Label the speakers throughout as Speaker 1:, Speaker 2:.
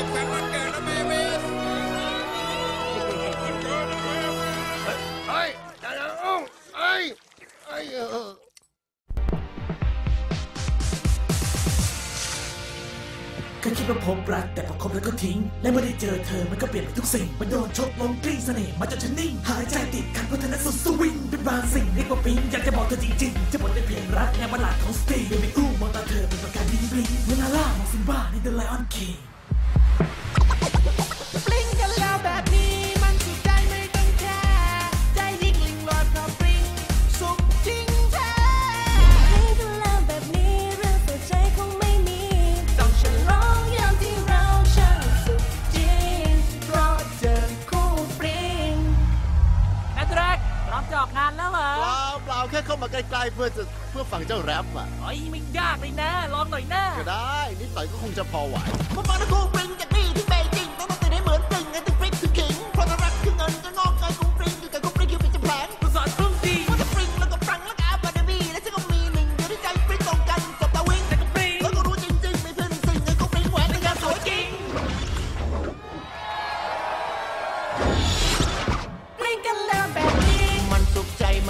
Speaker 1: สุขสันต์วันเกิดนะเมวิส
Speaker 2: เฮ้ยจะจะอ้องเอ้ยเอ้ยเออ
Speaker 3: ก็คิดว่าพบรักแต่พอคบแล้วก็ทิ้ง และเมื่อได้เจอเธอมันก็เปลี่ยนไปทุกสิ่ง มันโดนชกลงกลิ้งเสน่ห์มาจนฉันนิ่ง หายใจติดขัดเพราะเธอนั้นสุดสวิงเป็นบางสิ่งเรียกว่าปิ๊งอยากจะบอกเธอจริงๆ จะหมดในเพียงรักแนวบัลลาดของสตรียังไม่กู้มองตาเธอเป็นประกายบลิงบลิงเวลาล่ามองซิมบ้าใน The Lion King
Speaker 4: ป อ
Speaker 5: มจะ
Speaker 4: อ
Speaker 6: อกงานแล้วเหรอ
Speaker 2: เปล่าเปล่าแค่เข้ามาใกล้ๆเพื่อจะเพื่อฟังเจ้าแรปอะ
Speaker 6: เฮ้ยไม่ยากเลยนะลองหน่อยนะ
Speaker 2: ก็ได้ นิดหน่อยก็คงจะพอไหว
Speaker 4: มาฟังนะคู่ปลิ้งจากนี่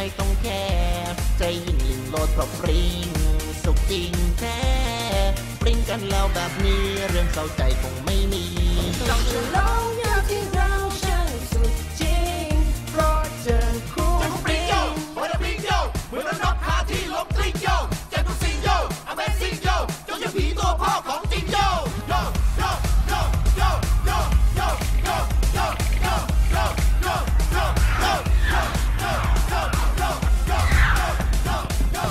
Speaker 4: ไม่ต้องแคร์ใจยิ่งลิงโลดเพราะปริงสุขจริงแท้ปริงกันแล้วแบบนี้เรื่องเศร้าใจคงไม่มี
Speaker 5: ต้องฉลองย